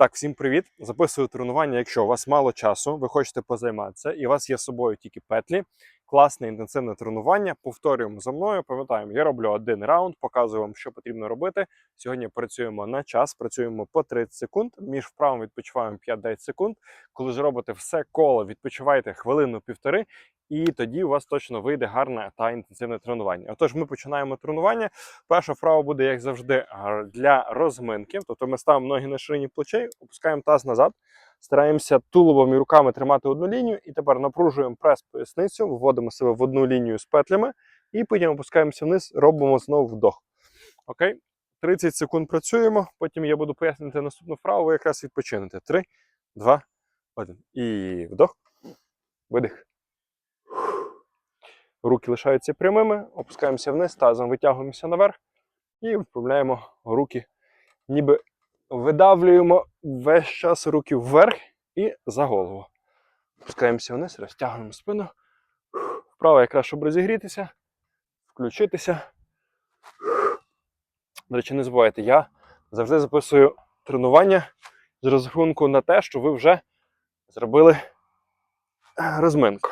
Так, всім привіт! Записую тренування. Якщо у вас мало часу, ви хочете позайматися, і у вас є з собою тільки петлі. Класне інтенсивне тренування. Повторюємо за мною. Пам'ятаємо, я роблю один раунд, показую вам, що потрібно робити. Сьогодні працюємо на час, працюємо по 30 секунд. Між вправами відпочиваємо 5-10 секунд. Коли ж робите все коло, відпочивайте хвилину-півтори, і тоді у вас точно вийде гарне та інтенсивне тренування. Отож, ми починаємо тренування. Перша вправа буде, як завжди, для розминки. Тобто ми ставимо ноги на ширині плечей, опускаємо таз назад, стараємося тулубом і руками тримати одну лінію, і тепер напружуємо прес поясницю, вводимо себе в одну лінію з петлями, і потім опускаємося вниз, робимо знову вдох. Окей? 30 секунд працюємо, потім я буду пояснювати наступну вправу, ви якраз відпочинете. 3, 2, 1. І вдох, видих. Руки лишаються прямими, опускаємося вниз, тазом витягуємося наверх і вправляємо руки, ніби видавлюємо весь час руки вверх і за голову. Опускаємося вниз, розтягуємо спину. Вправо якраз, щоб розігрітися, включитися. До речі, не забувайте, я завжди записую тренування з розрахунку на те, що ви вже зробили розминку.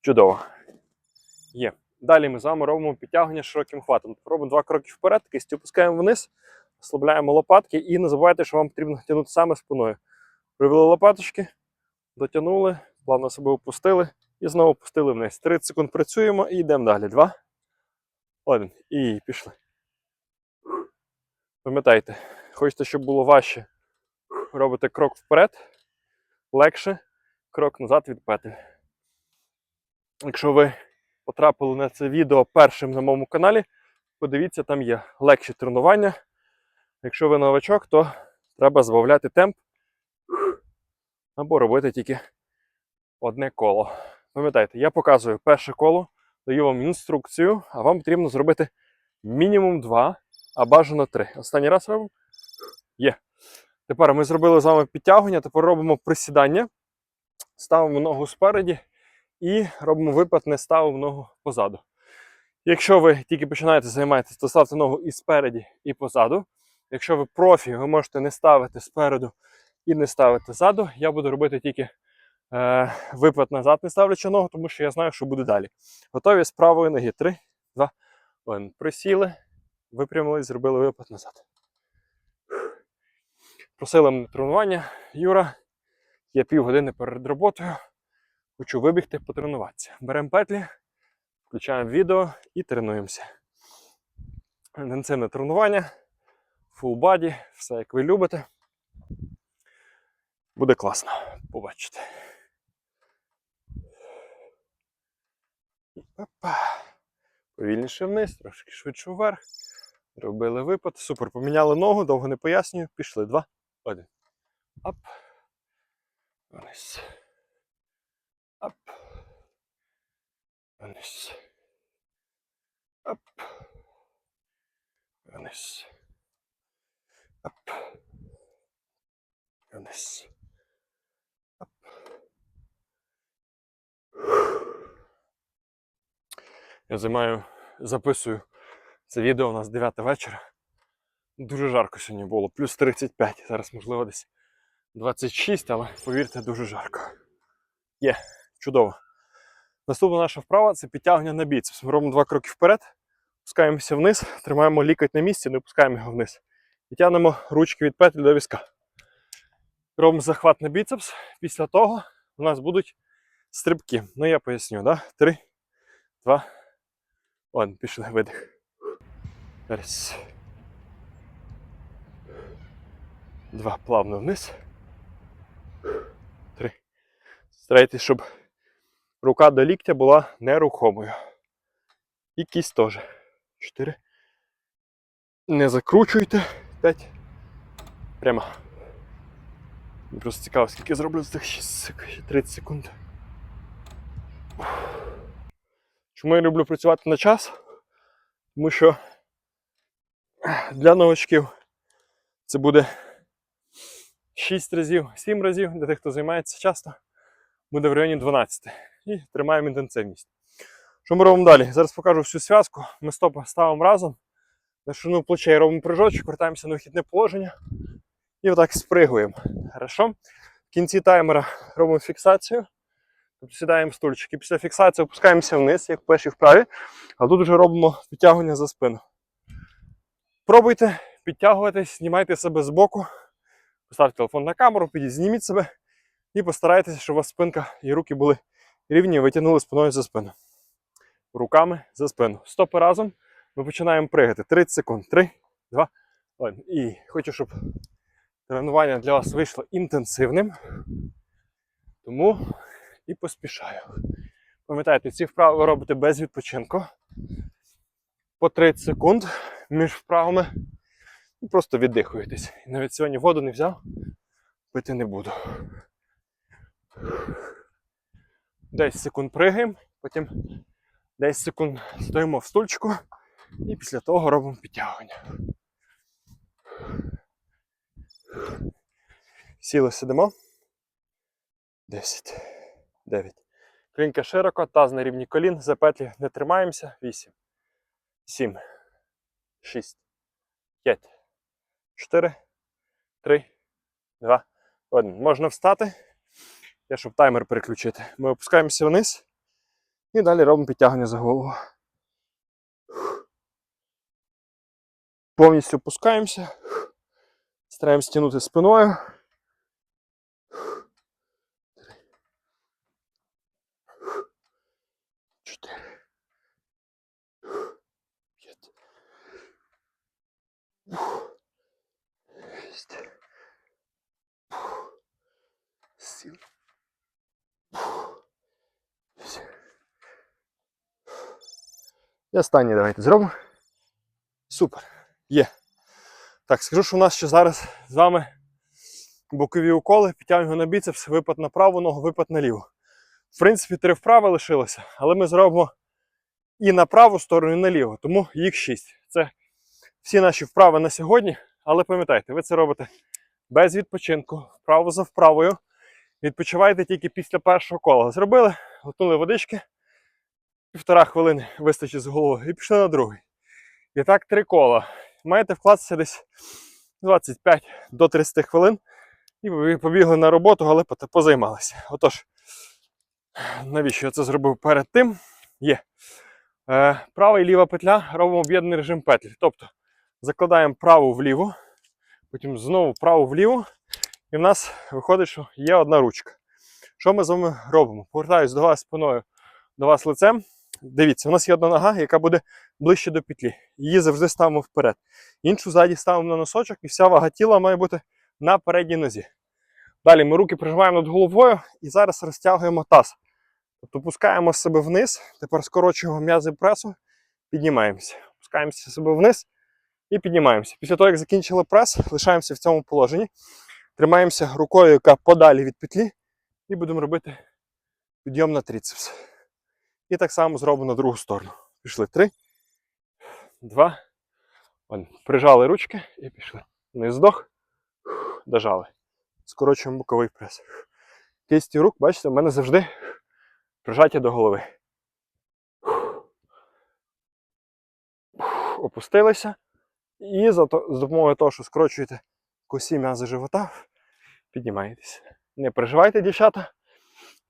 Чудово. Є. Далі ми з вами робимо підтягування широким хватом. Робимо два кроки вперед, кисті опускаємо вниз, ослабляємо лопатки і не забувайте, що вам потрібно тягнути саме спиною. Привели лопаточки, дотягнули, плавно себе опустили і знову опустили вниз. 30 секунд працюємо і йдемо далі. Два. Один. І пішли. Пам'ятайте, хочете, щоб було важче, робите крок вперед, легше, крок назад від петель. Якщо ви потрапили на це відео першим на моєму каналі, подивіться, там є легші тренування. Якщо ви новачок, то треба збавляти темп або робити тільки одне коло. Пам'ятайте, я показую перше коло, даю вам інструкцію, а вам потрібно зробити мінімум два, а бажано три. Останній раз робимо. Є. Тепер ми зробили з вами підтягування, тепер робимо присідання. Ставимо ногу спереді і робимо випад, не ставимо ногу позаду. Якщо ви тільки починаєте займатися, то ставте ногу і спереді, і позаду. Якщо ви профі, ви можете не ставити спереду і не ставити ззаду. Я буду робити тільки е, випад назад, не ставлячи ногу, тому що я знаю, що буде далі. Готові з правої ноги. Три, два, один. Присіли, випрямились, зробили випад назад. Просили мене тренування. Юра, я півгодини перед роботою. Хочу вибігти, потренуватися. Беремо петлі, включаємо відео і тренуємося. Інтенсивне тренування, full body, все як ви любите. Буде класно, побачите. Опа. Повільніше вниз, трошки швидше вверх. Робили випад. Супер. Поміняли ногу, довго не пояснюю. Пішли. Два, один. Ап. Вниз. Ап. Вниз. Ап. Вниз. Ап. Вниз. Ап. Я займаю, записую це відео у нас 9 вечора. Дуже жарко сьогодні було, плюс 35. Зараз, можливо, десь 26, але повірте, дуже жарко. Є, чудово. Наступна наша вправа це підтягування на біцепс. Ми робимо два кроки вперед, опускаємося вниз, тримаємо лікоть на місці, не опускаємо його вниз. І тягнемо ручки від петлі до візка. Робимо захват на біцепс. Після того у нас будуть стрибки. Ну я поясню, да? Три, два, один. Пішли, видих. Раз. Два. Плавно вниз. Три. Старайтесь, щоб рука до ліктя була нерухомою. І кість теж. Чотири. Не закручуйте. П'ять. Прямо. Просто цікаво, скільки я зроблю з цих 6 сек- ще 30 секунд. Чому я люблю працювати на час? Тому що для новачків це буде 6 разів, 7 разів, для тих, хто займається часто, буде в районі 12. І тримаємо інтенсивність. Що ми робимо далі? Зараз покажу всю зв'язку. Ми стопи ставимо разом. На ширину плечей робимо прыжочок, вертаємося на вихідне положення І отак спригуємо. Хорошо? В кінці таймера робимо фіксацію. Сідаємо в стульчик. І після фіксації опускаємося вниз, як в першій вправі. А тут вже робимо підтягування за спину. Пробуйте підтягуватись, знімайте себе з боку, поставте телефон на камеру, підіть, зніміть себе і постарайтеся, щоб у вас спинка і руки були рівні, витягнули спиною за спину. Руками за спину. Стопи разом. Ми починаємо пригати. 30 секунд. 3, 2, 1. І хочу, щоб тренування для вас вийшло інтенсивним. Тому і поспішаю. Пам'ятайте, ці вправи ви робите без відпочинку. По 30 секунд між вправами. Просто віддихуєтесь. Навіть сьогодні воду не взяв, пити не буду. 10 секунд пригаємо, потім 10 секунд стоїмо в стульчику і після того робимо підтягування. Сіли сидимо. 10, 9. Клінка широко, таз на рівні колін, за петлі не тримаємося. 8, 7, 6, 5, 4, 3, 2, 1. Можна встати. Я щоб таймер переключити. Ми опускаємося вниз і далі робимо підтягування за голову. Повністю опускаємося. Стараємося тягнути спиною. І останнє давайте зробимо. Супер. Є. Так, скажу, що у нас ще зараз з вами бокові уколи, підтягуємо на біцепс, випад на праву ногу, випад на ліву. В принципі, три вправи лишилося, але ми зробимо і на праву сторону, і на ліву, тому їх шість. Це всі наші вправи на сьогодні. Але пам'ятайте, ви це робите без відпочинку, вправо за вправою. Відпочивайте тільки після першого кола. Зробили, готули водички, півтора хвилини вистачить з голови і пішли на другий. І так три кола. Маєте вкластися десь 25 до 30 хвилин. І побігли на роботу, але позаймалися. Отож, навіщо я це зробив перед тим? Є. Е, права і ліва петля робимо об'єднаний режим петлі. Тобто закладаємо праву вліво, потім знову праву вліво, і в нас виходить, що є одна ручка. Що ми з вами робимо? Повертаюсь до вас спиною, до вас лицем. Дивіться, у нас є одна нога, яка буде ближче до петлі. Її завжди ставимо вперед. Іншу ззаді ставимо на носочок, і вся вага тіла має бути на передній нозі. Далі ми руки прижимаємо над головою і зараз розтягуємо таз. Тобто пускаємо себе вниз, тепер скорочуємо м'язи пресу, піднімаємося. Пускаємося себе вниз і піднімаємося. Після того, як закінчили прес, лишаємося в цьому положенні. Тримаємося рукою, яка подалі від петлі, і будемо робити підйом на трицепс. І так само зробимо на другу сторону. Пішли. Три, два, один. Прижали ручки і пішли. Вниз вдох, дожали. Скорочуємо боковий прес. Кисті рук, бачите, в мене завжди прижаті до голови. Опустилися. І за то, з допомогою того, що скорочуєте косі м'язи живота, піднімаєтесь. Не переживайте, дівчата.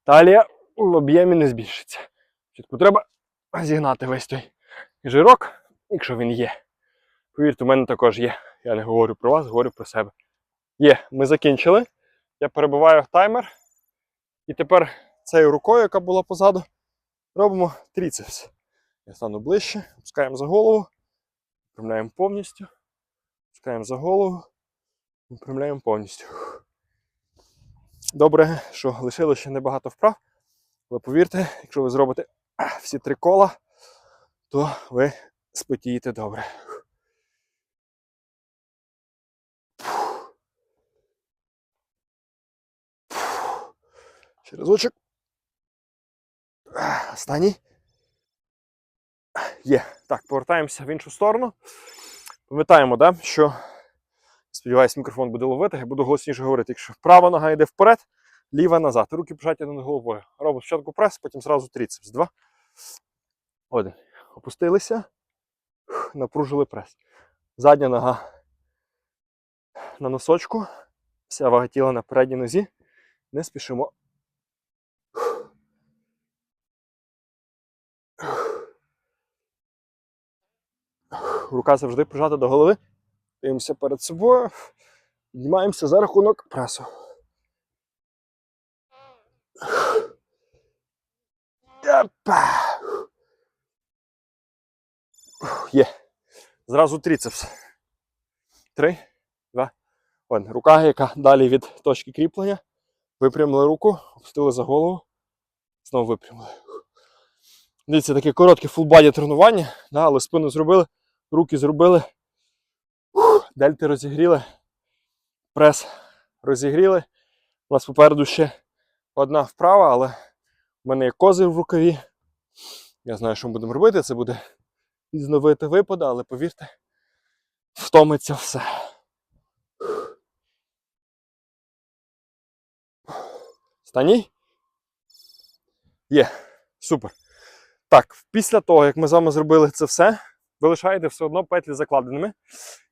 Талія в об'ємі не збільшиться. Чітко треба зігнати весь той жирок, якщо він є. Повірте, у мене також є. Я не говорю про вас, говорю про себе. Є, ми закінчили. Я перебиваю таймер. І тепер цією рукою, яка була позаду, робимо трицепс. Я стану ближче, опускаємо за голову, випрямляємо повністю, опускаємо за голову, випрямляємо повністю. Добре, що лишилося ще небагато вправ, але повірте, якщо ви зробите всі три кола, то ви спотієте добре. Ще разочок. Останній. Є. Так, повертаємося в іншу сторону. Пам'ятаємо, да, що сподіваюсь, мікрофон буде ловити, я буду голосніше говорити. Якщо права нога йде вперед, ліва назад. Руки прижаті над головою. Робимо спочатку прес, потім зразу трицепс. Два. Один. Опустилися. Напружили прес. Задня нога на носочку. Вся вага тіла на передній нозі. Не спішимо. Рука завжди прижата до голови. Дивимося перед собою. Піднімаємося за рахунок пресу. Опа. Є. Зразу трицепс. Три, два, один. Рука, яка далі від точки кріплення. Випрямили руку, опустили за голову. Знову випрямили. Дивіться, таке коротке фулбаді тренування, да, але спину зробили, руки зробили. Дельти розігріли. Прес розігріли. У нас попереду ще одна вправа, але в мене є козир в рукаві. Я знаю, що ми будемо робити. Це буде різновити випади, але повірте, втомиться все. Станій? Є. Супер. Так, після того, як ми з вами зробили це все, ви лишаєте все одно петлі закладеними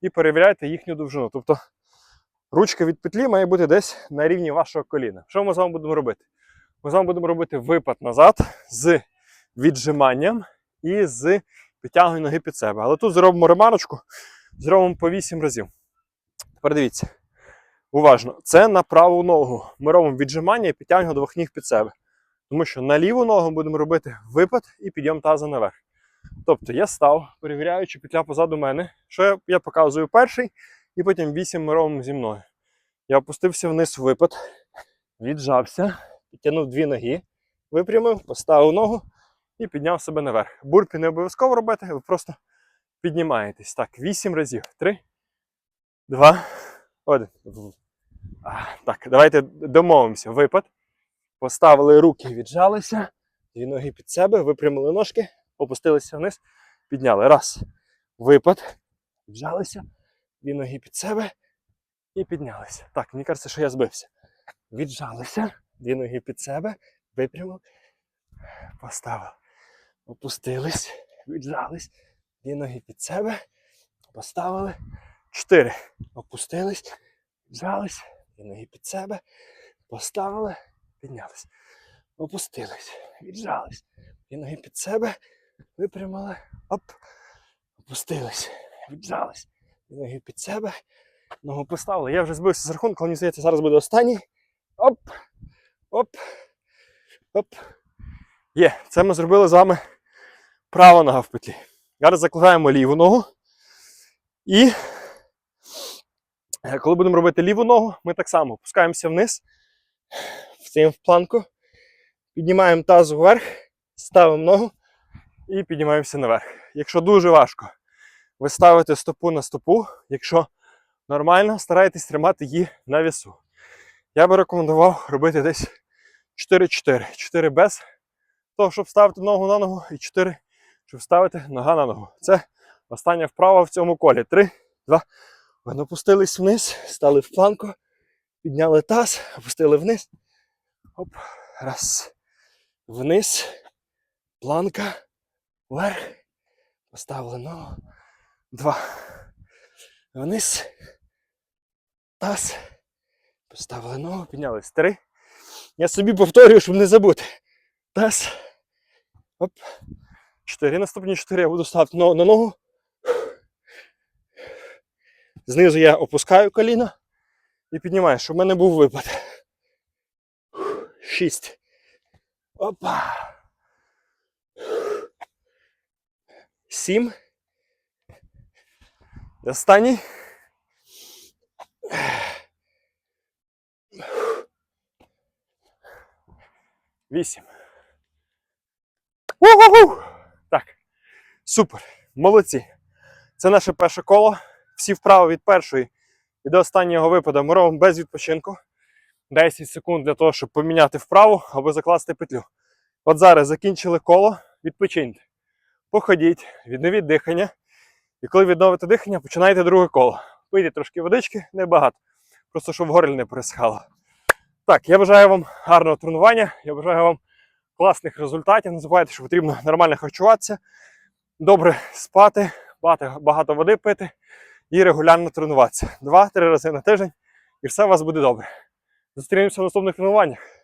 і перевіряєте їхню довжину. Тобто ручка від петлі має бути десь на рівні вашого коліна. Що ми з вами будемо робити? Ми з вами будемо робити випад назад з віджиманням і з підтягуванням ноги під себе. Але тут зробимо ремарочку, зробимо по 8 разів. Тепер дивіться. Уважно, це на праву ногу. Ми робимо віджимання і підтягування двох ніг під себе. Тому що на ліву ногу будемо робити випад і підйом таза наверх. Тобто я став, перевіряю, чи петля позаду мене. Що я, я показую перший, і потім вісім ми робимо зі мною. Я опустився вниз випад, віджався, підтягнув дві ноги, випрямив, поставив ногу і підняв себе наверх. Бурпі не обов'язково робити, ви просто піднімаєтесь. Так, вісім разів. Три, два, один. А, Так, давайте домовимося. Випад. Поставили руки, віджалися, дві ноги під себе, випрямили ножки, опустилися вниз, підняли. Раз. Випад. Віджалися, дві ноги під себе і піднялися. Так, мені кажеться, що я збився. Віджалися, дві ноги під себе, випрямив, поставив. Опустились, віджались, дві ноги під себе, поставили. Чотири. Опустились, віджались, дві ноги під себе, поставили піднялись. Опустились, віджались. І ноги під себе, випрямили, оп, опустились, віджались. І ноги під себе, ногу поставили. Я вже збився з рахунку, але мені здається, зараз буде останній. Оп, оп, оп. Є, це ми зробили з вами права нога в петлі. Зараз закладаємо ліву ногу. І е, коли будемо робити ліву ногу, ми так само опускаємося вниз встаємо в планку, піднімаємо таз вверх, ставимо ногу і піднімаємося наверх. Якщо дуже важко, ви ставите стопу на стопу. Якщо нормально, старайтесь тримати її на вісу. Я би рекомендував робити десь 4-4. 4 без того, щоб ставити ногу на ногу, і 4, щоб ставити нога на ногу. Це остання вправа в цьому колі. 3, 2, один. Опустились вниз, стали в планку, підняли таз, опустили вниз. Оп, раз. Вниз. Планка. Вверх. Поставили ногу. Два. Вниз. Таз. Поставили ногу, піднялись. Три. Я собі повторюю, щоб не забути. Таз. Оп. Чотири. Наступні чотири я буду ставити ногу на ногу. Знизу я опускаю коліно і піднімаю, щоб в мене був випад. Шість. Опа. Сім. Останній. Вісім. У-ху-ху! Так. Супер. Молодці. Це наше перше коло. Всі вправи від першої і до останнього випаду ми робимо без відпочинку. 10 секунд для того, щоб поміняти вправу або закласти петлю. От зараз закінчили коло, відпочиньте. Походіть, відновіть дихання. І коли відновите дихання, починайте друге коло. Пийте трошки водички, небагато. Просто щоб горло не пересихало. Так, я бажаю вам гарного тренування, я бажаю вам класних результатів. Не забувайте, що потрібно нормально харчуватися, добре спати, багато, багато води пити і регулярно тренуватися. Два-три рази на тиждень І все у вас буде добре. Зустрінемося в наступних тренуваннях.